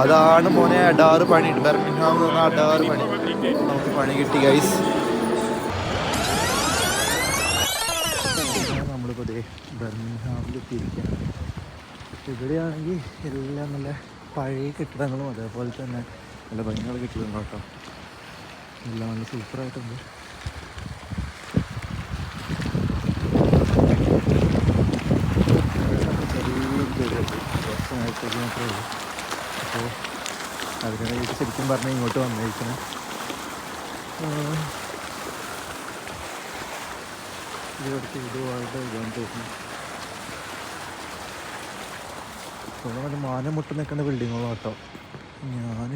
അതാണ് മോനെ അഡാറ് പണി. ബെർമിംഗ്ഹാം എന്ന് പറഞ്ഞാൽ അഡാറ് പണി. നമുക്ക് പണി കിട്ടി ഗൈസ് നമ്മളിപ്പോൾ ദേ ബെർമിംഗ്ഹാമിൽ എത്തിയിരിക്കുകയാണ് ഇവിടെയാണെങ്കിൽ എല്ലാം നല്ല പഴയ കെട്ടിടങ്ങളും അതേപോലെ തന്നെ നല്ല ഭംഗിയുള്ള കെട്ടിടങ്ങളും കേട്ടോ എല്ലാം നല്ല സൂപ്പറായിട്ടുണ്ട്. ചെറിയ കുറച്ചായിട്ട് മാത്രമേ ഉള്ളൂ. അപ്പോൾ അതിനെ വീട്ടിൽ ശരിക്കും പറഞ്ഞാൽ ഇങ്ങോട്ട് വന്നിരിക്കണം ഇവിടുത്തെ ഇതുമായിട്ട് ഇതാന്ന് തോന്നുന്നു നല്ല മാനം മുട്ട് നിൽക്കുന്ന ബിൽഡിങ്ങുകളും കേട്ടോ. ഞാൻ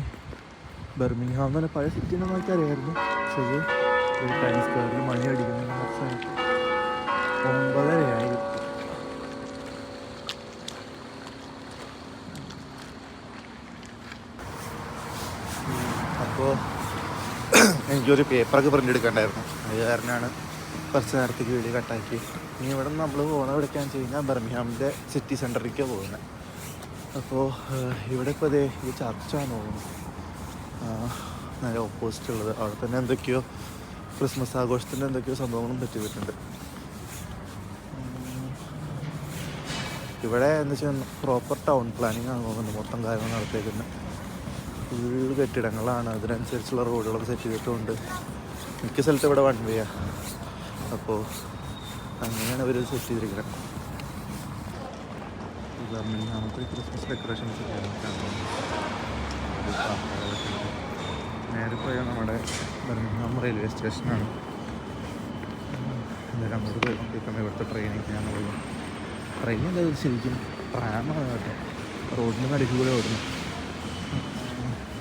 ബെർമിംഗ്ഹാം തന്നെ പറഞ്ഞ പഴയ സിറ്റി നമ്മൾ അറിയായിരുന്നു പക്ഷേ ഒരു ടൈം സ്ക്വയറിൽ മണി അടിക്കുന്ന ഒമ്പതരയായി. അപ്പോൾ എനിക്കൊരു പേപ്പറൊക്കെ പ്രിന്റ് എടുക്കണ്ടായിരുന്നു അത് കാരണമാണ് കുറച്ച് നേരത്തേക്ക് വീഡിയോ കട്ടാക്കി ഇനി ഇവിടെ നിന്ന് നമ്മൾ പോകണ എവിടേക്കാന്ന് വെച്ച് കഴിഞ്ഞാൽ ബർമിഹാമിന്റെ സിറ്റി സെന്ററിലേക്കാണ് പോകുന്നത് അപ്പോൾ ഇവിടെ ഇപ്പോൾ അതേ ഈ ചർച്ചാണ് പോകുന്നത് നല്ല ഓപ്പോസിറ്റ് ഉള്ളത്. അവിടെ തന്നെ എന്തൊക്കെയോ ക്രിസ്മസ് ആഘോഷത്തിന്റെ എന്തൊക്കെയോ സംഭവങ്ങളും പറ്റിയിട്ടുണ്ട് ഇവിടെ എന്ന് വെച്ചാൽ പ്രോപ്പർ ടൗൺ പ്ലാനിങ് ആണ് തോന്നുന്നത് മൊത്തം കാര്യങ്ങൾ നടത്തിയേക്കുന്നത് ഫുൾ കെട്ടിടങ്ങളാണ്. അതിനനുസരിച്ചുള്ള റോഡുകളൊക്കെ സെറ്റ് ചെയ്തിട്ടുണ്ട്. മിക്ക സ്ഥലത്തും ഇവിടെ വൺ വേ അപ്പോൾ അങ്ങനെയാണ് അവർ സെറ്റ് ചെയ്തിരിക്കുന്നത് നമുക്ക് ക്രിസ്മസ് ഡെക്കറേഷൻസ് നേരെ പോയ നമ്മുടെ ബർമിംഗ്ഹാം റെയിൽവേ സ്റ്റേഷനാണ് എന്തായാലും അങ്ങോട്ട് പോയി നോക്കിയിട്ടുണ്ട് ഇവിടുത്തെ ഞാൻ പോയി. എന്താ ശരിക്കും പ്രാമാണ് കേട്ടോ. റോഡിന്റെ നടുക്കൂടെ ഓടുന്നു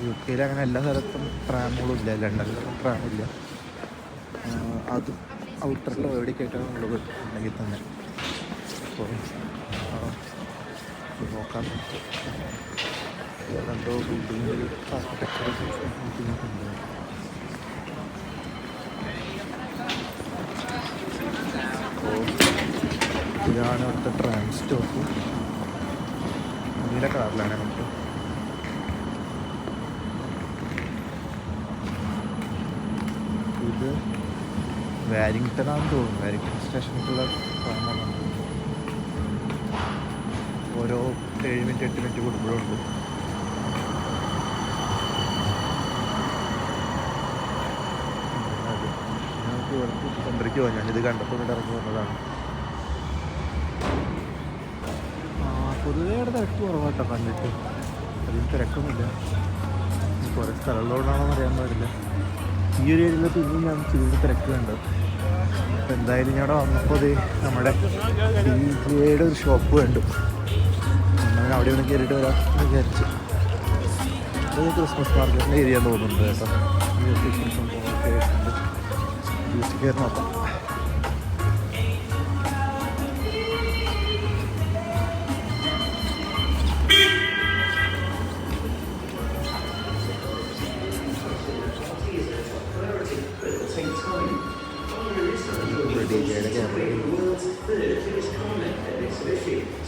യു കെയിൽ അങ്ങനെ എല്ലാ സ്ഥലത്തും ട്രാമുകളും ഇല്ല ലണ്ടനിലൊന്നും ട്രാമില്ല അത് ഔട്ടറിലോ എവിടേക്കായിട്ടാണ് ഉള്ളത് ഉണ്ടെങ്കിൽ തന്നെ. അപ്പോൾ നോക്കാം. രണ്ടോ ബിൽഡിങ്ങിൽ ഇതാണ് അവിടുത്തെ ട്രാം സ്റ്റോപ്പ് നീല കളറിലാണ് നമുക്ക്. ഇത് വാരിങ്ടൺ ആണെന്ന് തോന്നുന്നു. വാരിങ്ടൺ സ്റ്റേഷനിലേക്കുള്ള ട്രെയിനാണ് ഓരോ ഏഴ് മിനിറ്റ് എട്ട് മിനിറ്റ് കൂടുമ്പോഴുണ്ട് ഞങ്ങൾക്ക് ഞാനിത് കണ്ടപ്പോൾ ഇവിടെ ഇറങ്ങി വന്നതാണ്. പൊതുവേ ഇവിടെ തിരക്ക് കുറവാട്ടോ കണ്ടിട്ട്. അതിന് തിരക്കൊന്നുമില്ല. കുറേ സ്ഥലമുള്ളതുകൊണ്ടാണോ അറിയാൻ പാടില്ല. ഈ ഒരു ഏരിയയിൽ പിന്നെയും ഞാൻ ചൂട് തിരക്ക് കണ്ടത് അപ്പം എന്തായാലും ഞാൻ അവിടെ വന്നപ്പോൾ അതേ നമ്മുടെ ഡി ജെയുടെ ഒരു ഷോപ്പ് കണ്ടു. അങ്ങനെ അവിടെ ഒന്ന് കയറിയിട്ട് വരാം വിചാരിച്ചു. അത് ക്രിസ്മസ് മാർക്കറ്റിന്റെ ഏരിയ എന്ന് തോന്നുന്നുണ്ട് കേട്ടോ. ക്രിസ്മസ് മാർക്കറ്റ് കയറി നോക്കാം.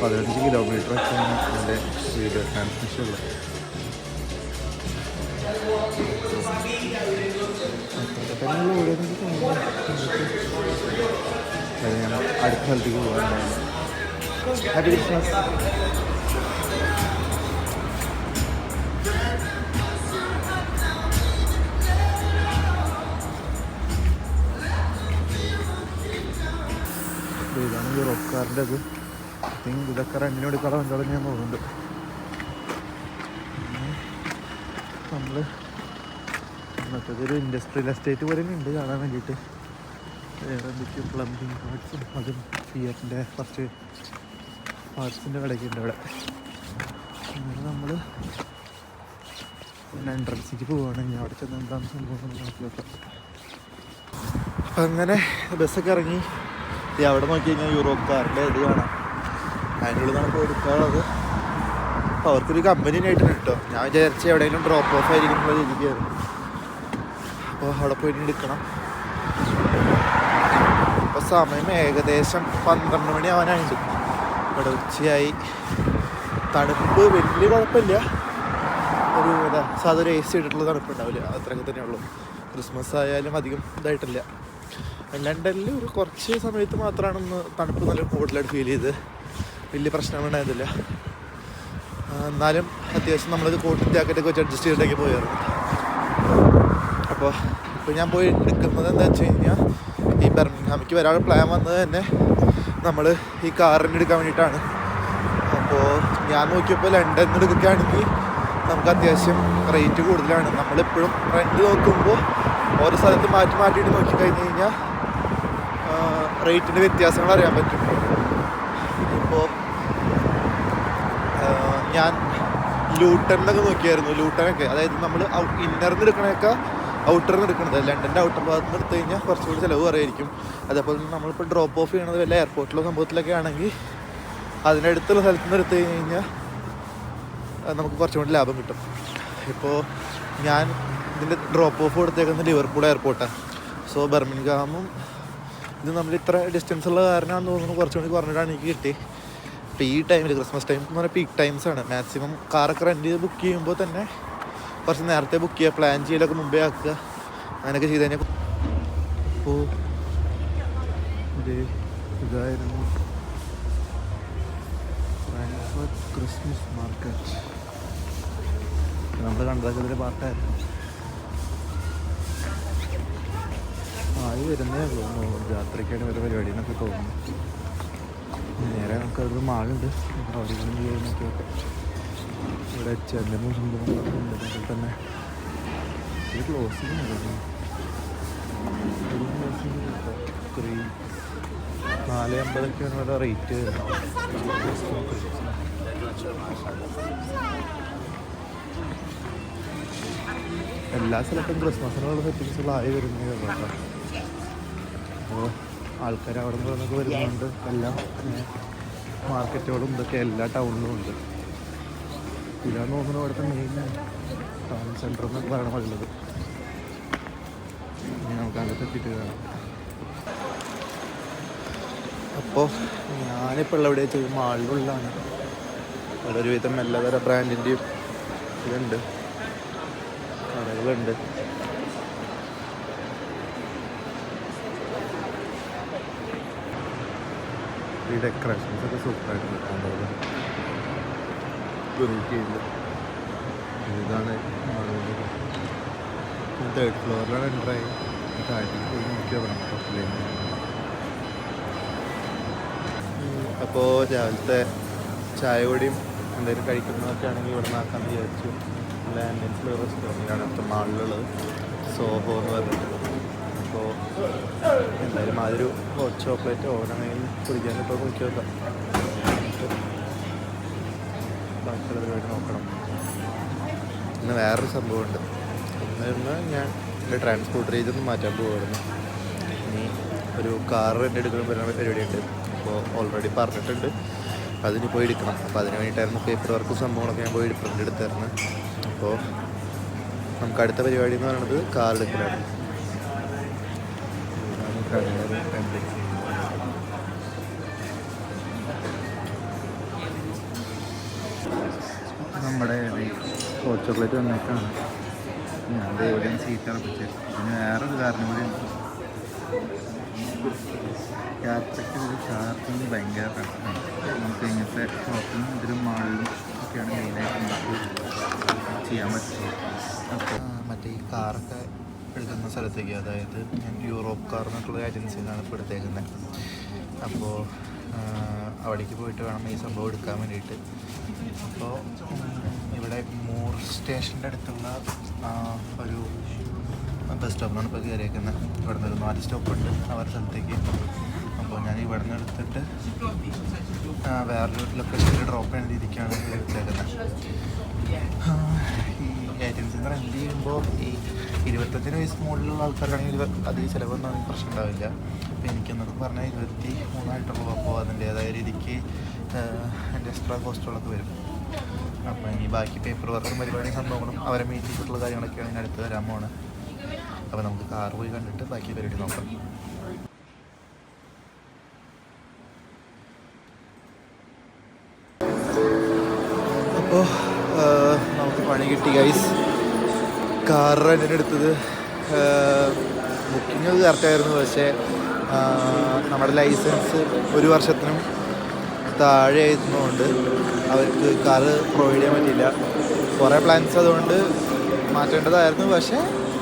പതിനഞ്ച് കിലോമീറ്ററൊക്കെയാണ് എന്റെ വീഡിയോ ട്രാൻസ്മിഷൻ ഉള്ളത്. അടുത്ത സ്ഥലത്തേക്ക് പോകാനുണ്ടായിരുന്നു ഹാപ്പി ക്രിസ്മസ് ഇതാണ് ഈ കാറിന്റെ അത് തിങ്ക് ഇതൊക്കെ റെന്റിന് എടുക്കാതെ വണ്ടി തുടങ്ങിയാൽ തോന്നുന്നുണ്ട് നമ്മൾ ഒരു ഇൻഡസ്ട്രിയൽ എസ്റ്റേറ്റ് പോലെ ഉണ്ട് കാണാൻ വേണ്ടിയിട്ട്. വേറെ എന്തൊക്കെയോ പ്ലംബിങ് പാർട്സും അതും ഫിയറിന്റെ കുറച്ച് പാർട്സിന്റെ കടയൊക്കെ ഉണ്ട് അവിടെ. അങ്ങനെ നമ്മൾ എൻട്രൻസിക്ക് പോവുകയാണെങ്കിൽ അവിടെ ചെന്ന് എന്താണ് സംഭവം നോക്കിയൊക്കെ അപ്പം അങ്ങനെ ബസ്സൊക്കെ ഇറങ്ങി. അവിടെ നോക്കി കഴിഞ്ഞാൽ യൂറോപ്പ് കാറിന്റെ ഇത് കാണാം. അതിന്റെ ഉള്ളിൽ നിന്നാണ് പോയി എടുക്കാനുള്ളത്. അപ്പോൾ അവർക്കൊരു കമ്പനി ആയിട്ടാണ് കേട്ടോ. ഞാൻ വിചാരിച്ച എവിടെയെങ്കിലും ഡ്രോപ്പ് ഓഫ് ആയിരിക്കും എന്നുള്ള രീതിക്കായിരുന്നു അപ്പോൾ അവിടെ പോയിട്ട് എടുക്കണം. ഇപ്പോൾ സമയം ഏകദേശം പന്ത്രണ്ട് മണി ആവാനായിട്ട് ഇവിടെ ഉച്ചയായി. തണുപ്പ് വലിയ കുഴപ്പമില്ല. ഒരു ഇതാ സാധാരണ എ സി ഇട്ടിട്ടുള്ള തണുപ്പ് ഉണ്ടാവില്ല അത്രയൊക്കെ തന്നെ ഉള്ളൂ. ക്രിസ്മസ് ആയാലും അധികം ഇതായിട്ടില്ല. ലണ്ടനിൽ ഒരു കുറച്ച് സമയത്ത് മാത്രമാണ് ഒന്ന് തണുപ്പ് നല്ല കൂടുതലായിട്ട് ഫീൽ ചെയ്ത് വലിയ പ്രശ്നങ്ങളുണ്ടായിരുന്നില്ല ആ, എന്നാലും അത്യാവശ്യം നമ്മൾ കോട്ടും ജാക്കറ്റൊക്കെ വെച്ച് അഡ്ജസ്റ്റ് ചെയ്തിട്ടേക്ക് പോയായിരുന്നു. അപ്പോൾ ഇപ്പോൾ ഞാൻ പോയി എടുക്കുന്നത് എന്താ വെച്ച് കഴിഞ്ഞാൽ ഈ ബർമിംഗ്ഹാമിക്ക് വരാൻ പ്ലാൻ വന്നത് തന്നെ നമ്മൾ ഈ കാറിന് എടുക്കാൻ വേണ്ടിയിട്ടാണ്. അപ്പോൾ ഞാൻ നോക്കിയപ്പോൾ ലണ്ടനിൽ എടുക്കുകയാണെങ്കിൽ നമുക്ക് അത്യാവശ്യം റേറ്റ് കൂടുതലാണ്. നമ്മളിപ്പോഴും റെന്റ് നോക്കുമ്പോൾ ഓരോ സ്ഥലത്ത് മാറ്റി മാറ്റിയിട്ട് നോക്കിക്കഴിഞ്ഞ് കഴിഞ്ഞാൽ റേറ്റിന്റെ വ്യത്യാസങ്ങൾ അറിയാൻ പറ്റും. ഇപ്പോൾ ഞാൻ ലൂട്ടറിനൊക്കെ നോക്കിയായിരുന്നു. ലൂട്ടനൊക്കെ അതായത് നമ്മൾ ഇന്നറിൽ നിന്ന് എടുക്കണേക്ക ഔട്ടറിൽ നിന്ന് എടുക്കണത്. ലണ്ടന്റെ ഔട്ടർ ഭാഗത്ത് നിന്ന് എടുത്തു കഴിഞ്ഞാൽ കുറച്ചുകൂടി ചിലവ് കുറയായിരിക്കും അതേപോലെ തന്നെ നമ്മളിപ്പോൾ ഡ്രോപ്പ് ഓഫ് ചെയ്യണത് വല്ല എയർപോർട്ടിലോ സംഭവത്തിലൊക്കെ ആണെങ്കിൽ അതിനടുത്തുള്ള സ്ഥലത്ത് നിന്ന് എടുത്തു കഴിഞ്ഞാൽ നമുക്ക് കുറച്ചും കൂടി ലാഭം കിട്ടും. ഇപ്പോൾ ഞാൻ ഇതിന്റെ ഡ്രോപ്പ് ഓഫ് കൊടുത്തേക്കുന്നത് ലിവർപൂൾ എയർപോർട്ടാണ് സോ ബർമിൻഗാമും ഇത് നമ്മൾ ഇത്ര ഡിസ്റ്റൻസ് ഉള്ള കാരണമാണെന്ന് തോന്നുന്നു കുറച്ചും കൂടി കുറഞ്ഞിട്ടാണ് എനിക്ക് കിട്ടി ഇപ്പോൾ ഈ ടൈമിൽ ക്രിസ്മസ് ടൈം എന്ന് പറഞ്ഞാൽ പീക്ക് ടൈംസ് ആണ്. മാക്സിമം കാറൊക്കെ റെന്റ് ചെയ്ത് ബുക്ക് ചെയ്യുമ്പോൾ തന്നെ കുറച്ച് നേരത്തെ ബുക്ക് ചെയ്യുക പ്ലാൻ ചെയ്യലൊക്കെ മുമ്പേ ആക്കുക. അങ്ങനെയൊക്കെ ചെയ്ത് കഴിഞ്ഞാൽ അപ്പോൾ ഇതായിരുന്നു ക്രിസ്മസ് മാർക്കറ്റ് നമ്മൾ കണ്ടതൊക്കെ ഇതിൽ പാട്ടായിരുന്നു. ആയി വരുന്നേ ഉള്ളൂ. തോന്നുന്നു രാത്രിക്കാണ് ഒരു പരിപാടി എന്നൊക്കെ തോന്നുന്നു. നേരെ നമുക്ക് അവിടെ മാളുണ്ട്. അവിടെ ചെയ്യുന്നൊക്കെ ഇവിടെ ചെന്നൈ സംഭവങ്ങളൊക്കെ ഉണ്ട് അതിൽ തന്നെ ഇത് ക്ലോസിങ് നാല് അമ്പതൊക്കെയാണ് ഇവിടെ റേറ്റ് എല്ലാ സ്ഥലത്തും ക്രിസ്മസിനുള്ള സെറ്റിങ്സുകളായി വരുന്നത് കേട്ടോ. അപ്പോൾ ആൾക്കാർ അവിടെ നിന്ന് നിന്നൊക്കെ വരുന്നുണ്ട്. എല്ലാം മാർക്കറ്റുകളും ഇതൊക്കെ എല്ലാ ടൗണിലും ഉണ്ട്. ഇതാണ് നോക്കുന്നത് ഇവിടുത്തെ മെയിൻ ടൗൺ സെന്റർ എന്നൊക്കെ പറയണ ഉള്ളത്. നമുക്ക് അകത്ത് എത്തിയിട്ട് കാണാം. അപ്പോൾ ഞാനിപ്പോൾ ഉള്ള എവിടെ വെച്ചാൽ മാളിലുള്ളതാണ്. അവിടെ ഒരുവിധം എല്ലാതരം ബ്രാൻഡിന്റെയും ഇതുണ്ട്. കടകളുണ്ട്. ഈ ഡെക്കറേഷൻസ് ഒക്കെ സൂപ്പറായിട്ട് കിട്ടാൻ വെറൈറ്റി ഉണ്ട് ഇതാണ് തേർഡ് ഫ്ലോറിലാണ് എന്റർ ആയി. താഴത്തേക്ക് പോയി നോക്കിയാൽ പറഞ്ഞു ടോപ്പിലേക്ക് അപ്പോൾ രാവിലത്തെ ചായ കൂടിയും എന്തെങ്കിലും കഴിക്കുന്നതൊക്കെ ആണെങ്കിൽ ഇവിടെ നിന്നാക്കാമെന്ന് വിചാരിച്ചു. ലാൻഡ് ഫ്ലോർ റെസ്റ്റോറന്റിലാണ് അടുത്ത മാളിലുള്ളത് സോഹോ എന്ന് പറഞ്ഞിട്ട്. അപ്പോൾ എന്തായാലും അതൊരു ഹോട്ട് ചോക്ലേറ്റ് ഓടണമെങ്കിൽ കുടിക്കാൻ ഇപ്പോൾ കുടിക്കുക ബാക്കിയുള്ള പരിപാടി നോക്കണം. പിന്നെ വേറൊരു സംഭവമുണ്ട്. ഇന്ന് ഞാൻ എന്റെ ട്രാൻസ്പോർട്ട് റേഞ്ച് മാറ്റാൻ പോകുമായിരുന്നു ഇനി ഒരു കാർ എന്റെ എടുക്കുന്ന പരിപാടി പരിപാടിയുണ്ട്. അപ്പോൾ ഓൾറെഡി പറഞ്ഞിട്ടുണ്ട്. അതിന് പോയി എടുക്കണം. അപ്പോൾ അതിന് വേണ്ടിയിട്ടായിരുന്നു പേപ്പർ വർക്കും സംഭവങ്ങളൊക്കെ ഞാൻ പോയി പ്രിന്റ് എടുത്തായിരുന്നു അപ്പോൾ നമുക്ക് അടുത്ത പരിപാടി എന്ന് പറയുന്നത് കാർ എടുക്കലാണ്. നമ്മുടെ ഹോട്ട് ചോക്ലേറ്റ് വന്നേക്കാണ്. ഞാൻ എവിടെയും സീറ്റ് ഉറപ്പിച്ചത് പിന്നെ വേറൊരു കാരണം കൂടി ഉണ്ട്. യാത്രയ്ക്ക് ഒരു ചാർജിങ് ഭയങ്കര പ്രശ്നമാണ്. നമുക്ക് ഇങ്ങനത്തെ ഷോപ്പിലും ഇതിലും മാളിലും ഒക്കെയാണ് മെയിനായിട്ട് നമുക്ക് ചെയ്യാൻ പറ്റുന്നത്. അപ്പോൾ മറ്റേ ഈ കാറൊക്കെ എടുക്കുന്ന സ്ഥലത്തേക്ക് അതായത് ഞാൻ യൂറോപ്പ് കാർ എന്നൊക്കെയുള്ള ഏജൻസിയിലാണ് ഇപ്പോൾ എടുത്തേക്കുന്നത്. അപ്പോൾ അവിടേക്ക് പോയിട്ട് വേണം ഈ സംഭവം എടുക്കാൻ വേണ്ടിയിട്ട്. അപ്പോൾ ഇവിടെ മൂർ സ്റ്റേഷന്റെ അടുത്തുള്ള ഒരു ബസ് സ്റ്റോപ്പിലാണ് ഇപ്പോൾ കയറിയേക്കുന്നത് ഇവിടെ നിന്ന് ഒരു നാല് സ്റ്റോപ്പുണ്ട് അവരുടെ സ്ഥലത്തേക്ക്. അപ്പോൾ ഞാൻ ഇവിടെ നിന്ന് എടുത്തിട്ട് വേറൊരു ലൊക്കേഷനിൽ ഡ്രോപ്പ് ചെയ്യുന്ന രീതിക്കാണ് എടുത്തേക്കുന്നത്. ഈ ഏജൻസി എന്ന് പറയുമ്പോൾ ഈ ഇരുപത്തഞ്ചിന് വയസ്സ് മുകളിലുള്ള ആൾക്കാർക്കാണെങ്കിൽ അധികം ചിലവൊന്നും പ്രശ്നം ഉണ്ടാവില്ല അപ്പോൾ എനിക്കെന്നൊക്കെ പറഞ്ഞാൽ ഇരുപത്തി മൂന്നായിട്ടുള്ളൂ അപ്പോൾ അതിന്റേതായ രീതിക്ക് എന്റെ എക്സ്ട്രാ കോസ്റ്റുകളൊക്കെ വരും. അപ്പോൾ ഇനി ബാക്കി പേപ്പർ വർക്കും പരിപാടിയും സംഭവങ്ങളും അവരെ മീറ്റ് ചെയ്തിട്ടുള്ള കാര്യങ്ങളൊക്കെയാണ് ഞാൻ അടുത്ത് വരാൻ പോണത് അപ്പോൾ നമുക്ക് കാർ പോയി കണ്ടിട്ട് ബാക്കി പരിപാടി നോക്കാം. കാർ റെന്റിന് എടുത്തത്. ബുക്കിംഗ് ഒക്കെ കറക്റ്റായിരുന്നു പക്ഷേ നമ്മുടെ ലൈസൻസ് ഒരു വർഷത്തിനും താഴെ ആയിരുന്നതുകൊണ്ട് അവർക്ക് കാറ് പ്രൊവൈഡ് ചെയ്യാൻ പറ്റിയില്ല. കുറേ പ്ലാൻസ് അതുകൊണ്ട് മാറ്റേണ്ടതായിരുന്നു. പക്ഷേ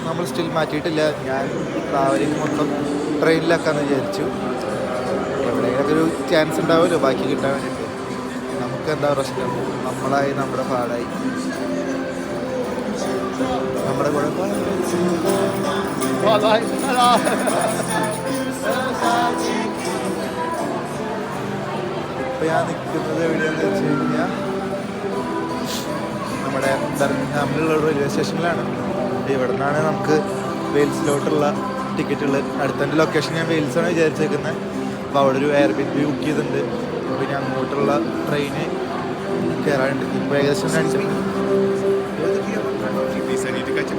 നമ്മൾ സ്റ്റിൽ മാറ്റിയിട്ടില്ല. ഞാൻ ട്രാവലിംഗ് മൊത്തം ട്രെയിനിലാക്കാന്ന് വിചാരിച്ചു. എവിടെയൊക്കെ ഒരു ചാൻസ് ഉണ്ടാവുമല്ലോ. ബാക്കി കിട്ടാൻ വേണ്ടിയിട്ട്. നമുക്ക് എന്താ പ്രശ്നം? നമ്മളായി നമ്മുടെ പാടായി. നമ്മുടെ കുഴപ്പം? ഇപ്പൊ ഞാൻ നിൽക്കുന്നത് എവിടെയാന്ന് വെച്ച് കഴിഞ്ഞാൽ നമ്മുടെ ഒരു റെയിൽവേ സ്റ്റേഷനിലാണ് ഇവിടെ നിന്നാണ് നമുക്ക് വെയിൽസിലോട്ടുള്ള ടിക്കറ്റുകൾ അടുത്തന്റെ ലൊക്കേഷൻ ഞാൻ വെയിൽസാണ് വിചാരിച്ചേക്കുന്നത് അപ്പോൾ അവിടെ ഒരു എയർ ബി ബുക്ക് ചെയ്തിട്ടുണ്ട് പിന്നെ അങ്ങോട്ടുള്ള ട്രെയിന് കയറാനുണ്ട് ഇപ്പോൾ ഏകദേശം Please,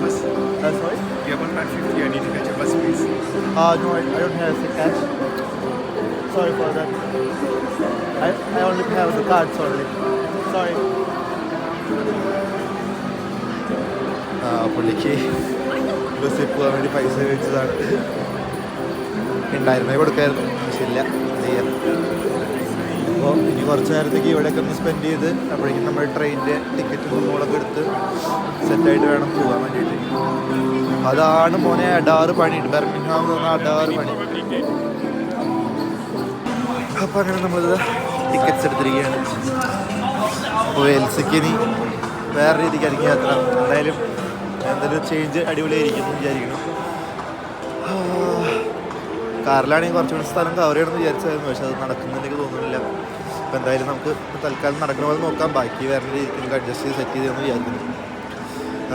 I Uh, sorry? Do bus. You have 150, I need to catch a bus, please. Uh, no, I, I don't have the cash. Sorry for that. I, I only have the cards only. Sorry. പുള്ളിക്ക് ബസ്സിൽ പോകാൻ വേണ്ടി പൈസ വെച്ചതാണ് ഉണ്ടായിരുന്നേ കൊടുക്കായിരുന്നു പക്ഷെ ഇല്ല ചെയ്യാം അപ്പോൾ ഇനി കുറച്ച് നേരത്തേക്ക് ഇവിടെയൊക്കെ ഒന്ന് സ്പെൻഡ് ചെയ്ത് അപ്പോഴേക്കും നമ്മൾ ട്രെയിനിന്റെ ടിക്കറ്റ് നമ്മളൊക്കെ എടുത്ത് സെറ്റായിട്ട് വേണം പോകാൻ വേണ്ടിയിട്ട്. അതാണ് മോനെ അഡാറ് പണി. ബർമിംഗ്ഹാം എന്ന് അടാറ് പണി. അപ്പോൾ അങ്ങനെ നമ്മൾ ടിക്കറ്റ്സ് എടുത്തിരിക്കുകയാണ്. അപ്പോൾ എൽസിക്ക് ഇനി വേറെ രീതിക്കായിരിക്കും യാത്ര. എന്തായാലും എന്തൊരു ചേഞ്ച് അടിപൊളിയായിരിക്കും എന്ന് വിചാരിക്കണം കാറിലാണെങ്കിൽ കുറച്ചുകൂടി സ്ഥലം കവർ ചെയ്യണമെന്ന് വിചാരിച്ചായിരുന്നു. പക്ഷെ അത് നടക്കുമെന്ന് എനിക്ക് തോന്നുന്നില്ല. അപ്പോൾ എന്തായാലും നമുക്ക് തൽക്കാലം നടക്കുന്ന പോലെ നോക്കാം. ബാക്കി വേറെ നമുക്ക് അഡ്ജസ്റ്റ് ചെയ്ത് സെറ്റ് ചെയ്തെന്ന് വിചാരിക്കുന്നു.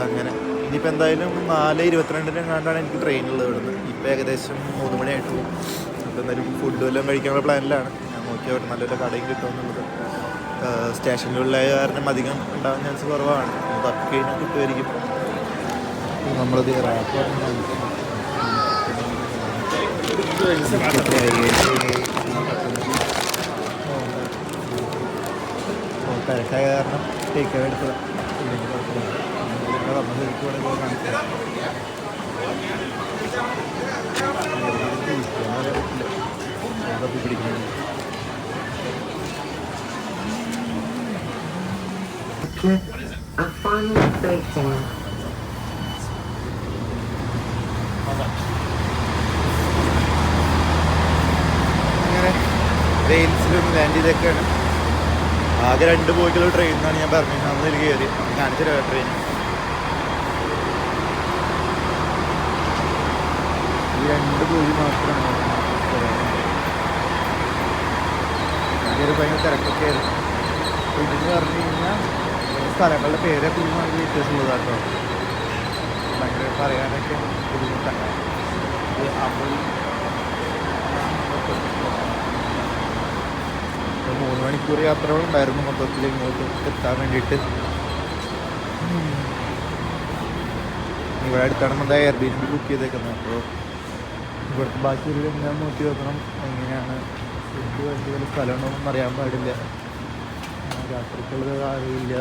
അങ്ങനെ. ഇനിയിപ്പോൾ എന്തായാലും നാല് ഇരുപത്തിരണ്ടിന് എങ്ങാണ്ടാണ് എനിക്ക് ട്രെയിനുള്ളത് ഇവിടുന്ന്. ഇപ്പോൾ ഏകദേശം മൂന്ന് മണിയായിട്ട്. പോകും അപ്പോൾ എന്തായാലും ഫുഡ് വല്ലതും കഴിക്കാനുള്ള പ്ലാനിലാണ് ഞാൻ നോക്കിയാൽ അവിടെ നല്ലൊരു കടയും കിട്ടുമെന്നുള്ളത്. സ്റ്റേഷനിലുള്ള കാരണം അധികം ഉണ്ടാകാൻ ചാൻസ് കുറവാണ്. തപ്പി കഴിഞ്ഞാൽ കിട്ടുമായിരിക്കും. നമ്മളത് റാപ്പ് തിരക്കായ കാരണം ടേക്ക് അവേ കുഴപ്പമില്ല നമ്മൾ ശരിക്കും ഇവിടെ പോയി കാണിച്ചത് പിടിക്കുന്നത് A fun breakdown. അങ്ങനെ വെയിൽസിലൊന്ന് ലാൻഡ് ചെയ്തൊക്കെയാണ് ആകെ രണ്ട് പോയിട്ടുള്ള ട്രെയിൻ എന്നാണ് ഞാൻ പറഞ്ഞത്. അന്ന് എനിക്ക് കയറി കാണിച്ചു ട്രെയിൻ ഈ രണ്ട് പോയി മാത്രമാണ് ഒരു ഭയങ്കര തിരക്കൊക്കെ ആയിരുന്നു. അപ്പോൾ ഇതെന്ന് പറഞ്ഞു കഴിഞ്ഞാൽ സ്ഥലങ്ങളുടെ പേരൊക്കെ ഒരു നമുക്ക് വ്യത്യാസമുള്ളതാണ് കേട്ടോ ഭയങ്കര പറയാനൊക്കെ ബുദ്ധിമുട്ടാണ്. ഇത് അമുൽ ഒരു ഉണ്ടായിരുന്നു മണിക്കൂർ മൊത്തത്തിൽ ഇങ്ങോട്ട് എത്താൻ വേണ്ടിയിട്ട്. ഇവിടെ അടുത്താണ് നമ്മുടെ എയർ ബി ബുക്ക് ചെയ്തേക്കുന്നത്. അപ്പോൾ ഇവിടുത്തെ ബാക്കി ഒരു ഞാൻ നോക്കി വെക്കണം. എങ്ങനെയാണ് വേണ്ടി വല്ല സ്ഥലമുണ്ടോന്നും അറിയാൻ പാടില്ല. രാത്രിക്കുള്ളത് അറിയില്ല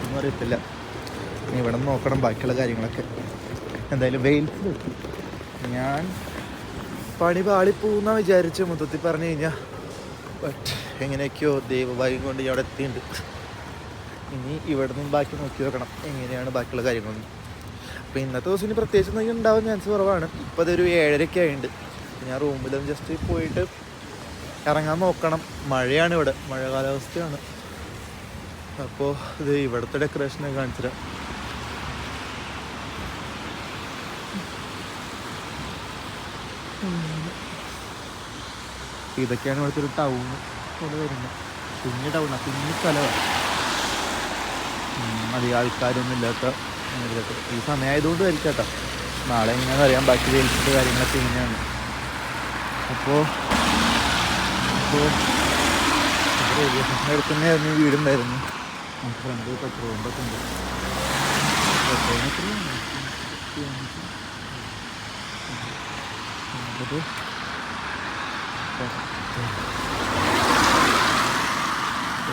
ഒന്നും അറിയത്തില്ല. ഇവിടെ നോക്കണം ബാക്കിയുള്ള കാര്യങ്ങളൊക്കെ. എന്തായാലും വെയിൽസ് ഞാൻ പണി പാളിപ്പോന്നാ വിചാരിച്ചു മൊത്തത്തിൽ പറഞ്ഞു കഴിഞ്ഞാൽ ബട്ട് എങ്ങനെയൊക്കെയോ ദൈവഭാഗ്യം കൊണ്ട് ഞാൻ അവിടെ എത്തിയിട്ടുണ്ട്. ഇനി ഇവിടെ നിന്ന് ബാക്കി നോക്കി നോക്കണം എങ്ങനെയാണ് ബാക്കിയുള്ള കാര്യങ്ങളൊന്നും. അപ്പോൾ ഇന്നത്തെ ദിവസം ഇനി പ്രത്യേകിച്ച് എന്തെങ്കിലും ഉണ്ടാവാൻ ചാൻസ് കുറവാണ്. ഇപ്പോൾ അതൊരു ഏഴരയ്ക്ക് ആയിട്ടുണ്ട്. ഞാൻ റൂമിലും ജസ്റ്റ് പോയിട്ട് ഇറങ്ങാൻ നോക്കണം. മഴയാണ് ഇവിടെ. മഴ കാലാവസ്ഥയാണ്. അപ്പോൾ ഇത് ഇവിടുത്തെ ഡെക്കറേഷനൊക്കെ കാണിച്ചുതരാം ഇതൊക്കെയാണ് ഇവിടുത്തെ ഒരു ടൗൺ പോലെ വരുന്നത് കുഞ്ഞു കുഞ്ഞു സ്ഥലമാണ് അധികം ആൾക്കാരൊന്നും ഇല്ലാത്ത ഈ സമയമായതുകൊണ്ട് ആയിരിക്കും കേട്ടോ. നാളെ എങ്ങനെയാണെന്ന് അറിയാം. ബാക്കി വെയിൽസിന്റെ കാര്യങ്ങളൊക്കെ എങ്ങനെയാണ് അപ്പോൾ അപ്പോൾ റെയിൽവേ അടുത്ത് തന്നെയായിരുന്നു വീടുണ്ടായിരുന്നു. നമുക്ക് ഫ്രണ്ട് പെട്രോൾ പമ്പൊക്കെ ഉണ്ട്. പെട്രോൾ എത്രയാണ്?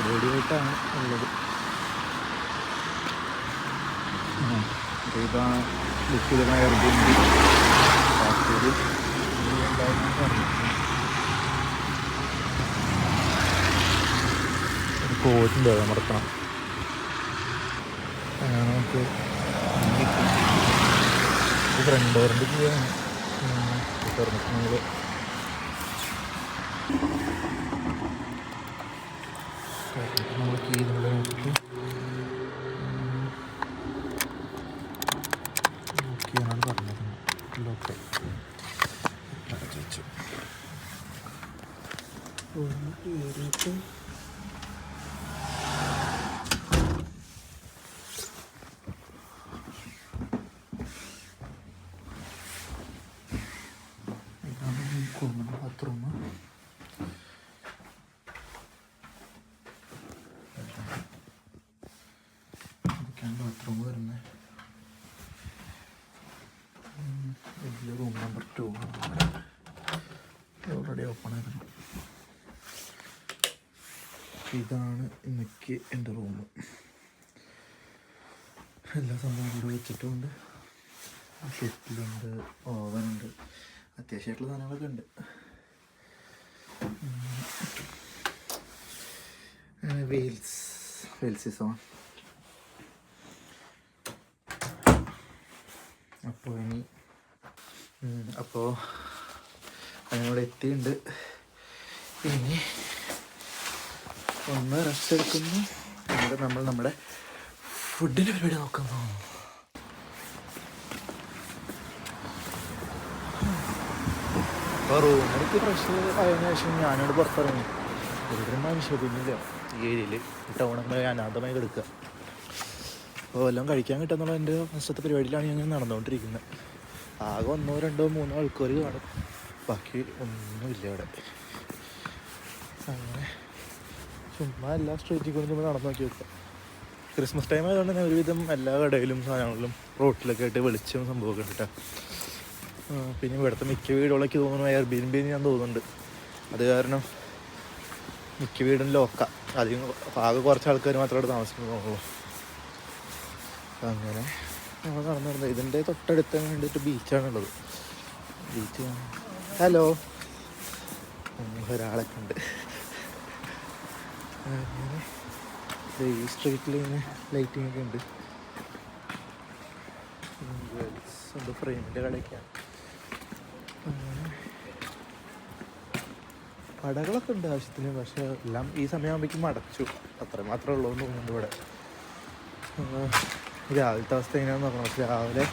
റെഡിയായിട്ടാണ് ഉള്ളത്. ഇതാണ് ബുക്ക് ചെയ്ത എയർബിൻബി പാസ്പോർട്ട് ഒരു അങ്ങനെ നമുക്ക് ഫ്രണ്ട് ഡോറിന്റെ ചെയ്യാൻ തുറന്നിട്ട് നമ്മൾ നമ്മൾ കീ നോക്കി നോക്കിയാണ് പറഞ്ഞത്. ലോക്ക്. അടച്ചു വെച്ചു ഒന്ന് കയറിയിട്ട് ഇതാണ് കോമൺ ബാത്റൂം ഇതൊക്കെയാണ് ബാത്റൂം വരുന്നത് വലിയ room number two already open ആയിരുന്നു. ഇതാണ് ഇന്നേക്ക് എന്റെ റൂം എല്ലാ സംഭവം ഇവിടെ വെച്ചിട്ടുമുണ്ട് ഷെറ്റിലുണ്ട് ഓവനുണ്ട് അത്യാവശ്യമായിട്ടുള്ള സാധനങ്ങളൊക്കെ ഉണ്ട്. വെയിൽസ് വെയിൽസ് സോൺ അപ്പോൾ ഇനി അപ്പോൾ അതിനോട് എത്തിയിട്ടുണ്ട് ഇനി ഒന്ന് റെസ്റ്റ് എടുക്കുന്നു. എന്നിട്ട് നമ്മൾ നമ്മുടെ ഫുഡിന്റെ പരിപാടി നോക്കുന്നു അപ്പോൾ റൂമിലേക്ക് ഫ്രഷ് ആയതിനു ശേഷം ഞാനോട് പുറത്തിറങ്ങി. ഇവിടെ മനുഷ്യപ്പിന്നില്ല ഈ ഏരിയയിൽ ടൗണൊക്കെ അനാഥമായി കിടക്കുക. അപ്പോൾ എല്ലാം കഴിക്കാൻ കിട്ടുന്നുള്ള എന്റെ ഫസ്റ്റത്തെ പരിപാടിയിലാണ് ഞാൻ നടന്നുകൊണ്ടിരിക്കുന്നത്. ആകെ ഒന്നോ രണ്ടോ മൂന്നോ ആൾക്കാർ കാണും. ബാക്കി ഒന്നുമില്ല ഇവിടെ. അങ്ങനെ ചുമ്മാ എല്ലാ സ്ട്രീറ്റിൽ കൊണ്ട് നടന്നു നോക്കി വെക്കാം ക്രിസ്മസ് ടൈം ആയതുകൊണ്ട് തന്നെ ഒരുവിധം എല്ലാ കടയിലും സാധനങ്ങളിലും റോട്ടിലൊക്കെ ആയിട്ട് വെളിച്ചം സംഭവമൊക്കെ ഉണ്ട് പിന്നെ ഇവിടുത്തെ മിക്ക വീടുകളൊക്കെ തോന്നുന്നു എയർ ബി ബി ഞാൻ തോന്നുന്നുണ്ട്. അത് കാരണം മിക്ക വീടും ലോക്ക അധികം ആകെ കുറച്ച് ആൾക്കാർ മാത്രമേ അവിടെ താമസിക്കുന്നുള്ളൂ. അങ്ങനെ നമ്മൾ നടന്നു ഇതിന്റെ തൊട്ടടുത്ത് വേണ്ടിയിട്ട് ബീച്ചാണുള്ളത് ബീച്ച് ഹലോ ഒരാളെ കണ്ട് അങ്ങനെ ഈ സ്ട്രീറ്റിൽ ഇങ്ങനെ ലൈറ്റിംഗ് ഒക്കെ ഉണ്ട്. ഉണ്ട് ഫ്രെയിമിന്റെ കടയ്ക്കാണ് കടകളൊക്കെ ഉണ്ട് ആവശ്യത്തിന് പക്ഷെ എല്ലാം ഈ സമയമാകുമ്പോഴേക്കും അടച്ചു അത്ര മാത്രമേ ഉള്ളൂ എന്ന് തോന്നുന്നുണ്ട് ഇവിടെ. രാവിലത്തെ അവസ്ഥ എങ്ങനെയാണെന്ന് നോക്കണം. പക്ഷെ രാവിലെ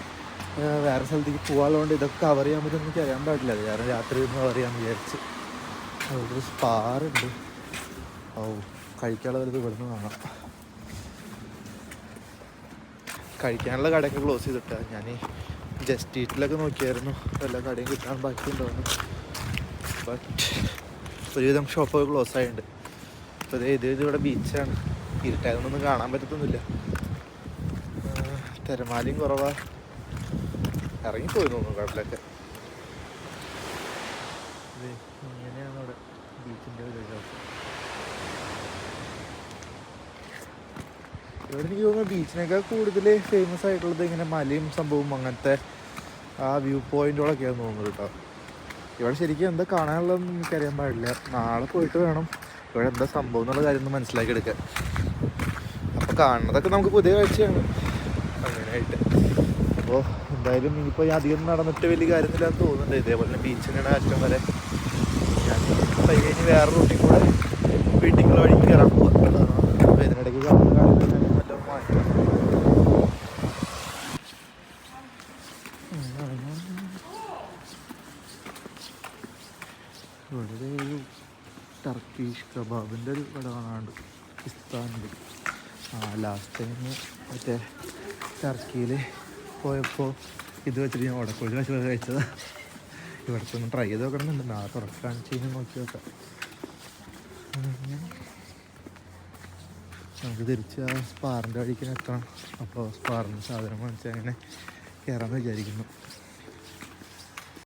വേറെ സ്ഥലത്തേക്ക് പോകാനുള്ളതുകൊണ്ട് ഇതൊക്കെ കവർ ചെയ്യാൻ പറ്റുമെന്ന് എനിക്ക് അറിയാൻ പാടില്ല. കാരണം രാത്രി ഒന്ന് കവർ ചെയ്യാൻ വിചാരിച്ച്. അവിടെ സ്പാറുണ്ട് ഓ കഴിക്കാനുള്ള വലുത് ഇവിടുന്ന് കാണാം കഴിക്കാനുള്ള കടയൊക്കെ ക്ലോസ് ചെയ്തിട്ടാ. ഞാൻ ജസ്റ്റ് ഈറ്റിലൊക്കെ നോക്കിയായിരുന്നു. എല്ലാ കടയും കിട്ടാൻ ബാക്കിയുണ്ടോന്ന്. ബട്ട് ഒരുവിധം ഷോപ്പൊക്കെ ക്ലോസ് ആയിട്ടുണ്ട്. അപ്പോൾ ഇത് ഇത് ഇവിടെ ബീച്ചാണ് ഇരുട്ടായതൊന്നും കാണാൻ പറ്റത്തൊന്നുമില്ല. തിരമാലയും കുറവാ. ഇറങ്ങിപ്പോയി തോന്നുന്നു കടലൊക്കെ ഇത് ഇങ്ങനെയാണ് അവിടെ ബീച്ചിന്റെ ഒരു ഇവിടെ എനിക്ക് തോന്നുന്നു ബീച്ചിനേക്കാൾ കൂടുതൽ ഫേമസ് ആയിട്ടുള്ളത് ഇങ്ങനെ മലയും സംഭവം അങ്ങനത്തെ ആ വ്യൂ പോയിന്റുകളൊക്കെയാണ് തോന്നുന്നത് കേട്ടോ. ഇവിടെ ശരിക്കും എന്താ കാണാനുള്ളതെന്ന് എനിക്കറിയാൻ പാടില്ല. നാളെ പോയിട്ട് വേണം ഇവിടെ എന്താ സംഭവം എന്നുള്ള കാര്യം ഒന്ന് മനസ്സിലാക്കി എടുക്കാൻ. അപ്പോൾ കാണുന്നതൊക്കെ നമുക്ക് പുതിയ കാഴ്ചയാണ്. അങ്ങനെയായിട്ട്. അപ്പോൾ എന്തായാലും ഇനിയിപ്പോൾ ഞാൻ അധികം നടന്നിട്ട് വലിയ കാര്യമൊന്നുമില്ലാന്ന് തോന്നുന്നുണ്ട്. ഇതേപോലെ ബീച്ചിനാണ് അറ്റം വരെ. ഞാൻ പയ്യെ കഴിഞ്ഞ് വേറെ റൂട്ടിൽ കൂടെ വീട്ടിലുള്ള വഴിക്ക് കയറാൻ പോവാം. അപ്പോൾ ഇവിടെ ഒരു ടർക്കിഷ് കബാബിന്റെ ഒരു കട കാണാണ്ട് ഇസ്താനിൽ ആ ലാസ്റ്റ് ടൈം മറ്റേ ടർക്കിയിൽ പോയപ്പോൾ ഇത് വെച്ചിട്ട് ഞാൻ വടക്കോഴി വെച്ച് കഴിച്ചത്. ഇവിടുത്തെ ഒന്ന് ട്രൈ ചെയ്ത് നോക്കണമെന്നുണ്ട്. നാളെ തുറക്കാൻ ചെയ്യുന്ന നോക്കി നോക്കാം. നമുക്ക് തിരിച്ച് ആ സ്പാറിന്റെ വഴിക്ക് എത്തണം. അപ്പോൾ സ്പാറിന് സാധനം വാങ്ങിച്ച് അങ്ങനെ കയറാമെന്ന് വിചാരിക്കുന്നു.